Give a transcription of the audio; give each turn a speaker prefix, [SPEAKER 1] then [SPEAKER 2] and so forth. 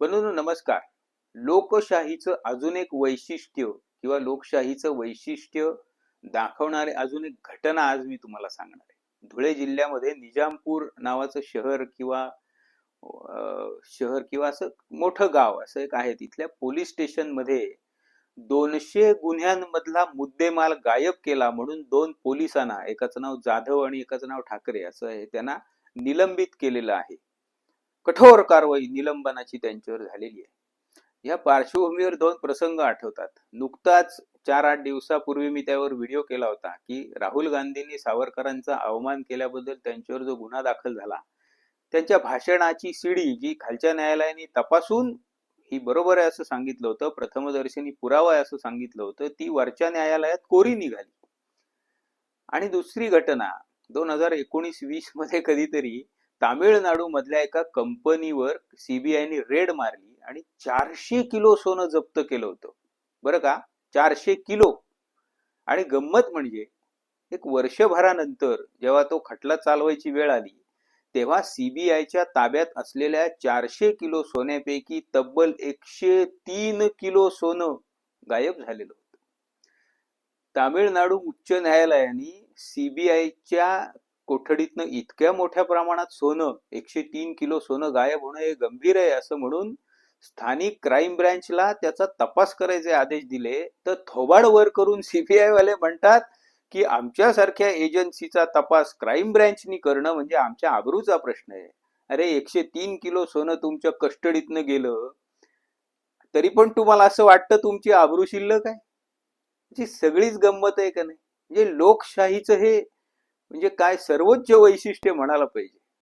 [SPEAKER 1] नमस्कार. लोकशाहीचं अजून एक वैशिष्ट्य किंवा लोकशाहीचं वैशिष्ट्य दाखवणारे अजून एक घटना आज मी तुम्हाला सांगणार आहे. धुळे जिल्ह्यामध्ये निजामपूर नावाचं शहर किंवा अं, शहर किंवा असं मोठं गाव असं एक आहे तिथल्या पोलीस स्टेशनमध्ये दोनशे गुन्ह्यांमधला मुद्देमाल गायब केला म्हणून दोन पोलिसांना एकाचं नाव जाधव आणि एकाचं नाव ठाकरे असं आहे त्यांना निलंबित केलेलं आहे. कठोर कारवाई निलंबनाची त्यांच्यावर झालेली आहे. या पार्श्वभूमीवर दोन प्रसंग आठवतात. नुकताच चार आठ दिवसापूर्वी मी त्यावर व्हिडिओ केला होता की राहुल गांधींनी सावरकरांचा अवमान केल्याबद्दल त्यांच्यावर जो गुन्हा दाखल झाला त्यांच्या भाषणाची सीडी जी खालच्या न्यायालयाने तपासून ही बरोबर आहे असं सांगितलं होतं प्रथमदर्शनी पुरावा आहे असं सांगितलं होतं ती वरच्या न्यायालयात कोरी निघाली. आणि दुसरी घटना दोन हजार एकोणीस वीसमध्ये कधीतरी तामिळनाडू मधल्या एका कंपनीवर सीबीआयने रेड मारली आणि चारशे किलो सोनं जप्त केलं होतं. बरं का? चारशे किलो. आणि गंमत म्हणजे एक वर्षभरानंतर जेव्हा तो खटला चालवायची वेळ आली तेव्हा सीबीआयच्या ताब्यात असलेल्या चारशे किलो सोन्यापैकी तब्बल एकशे तीन किलो सोनं गायब झालेलं होतं. तामिळनाडू उच्च न्यायालयाने सीबीआयच्या कोठडीतनं इतक्या मोठ्या प्रमाणात सोनं एकशे तीन किलो सोनं गायब होणं हे गंभीर आहे असं म्हणून स्थानिक क्राईम ब्रँचला त्याचा तपास करायचे आदेश दिले. तर थोबाड वर करून सीबीआय वाले म्हणतात की आमच्यासारख्या एजन्सीचा तपास क्राईम ब्रँचनी करणं म्हणजे आमच्या आबरूचा प्रश्न आहे. अरे एकशे तीन किलो सोनं तुमच्या कस्टडीतनं गेलं तरी पण तुम्हाला असं वाटतं तुमची आबरू शिल्लक आहे? जी सगळीच गंमत आहे का नाही? म्हणजे लोकशाहीचं हे म्हणजे काय सर्वोच्च वैशिष्ट्य म्हणायला पाहिजे?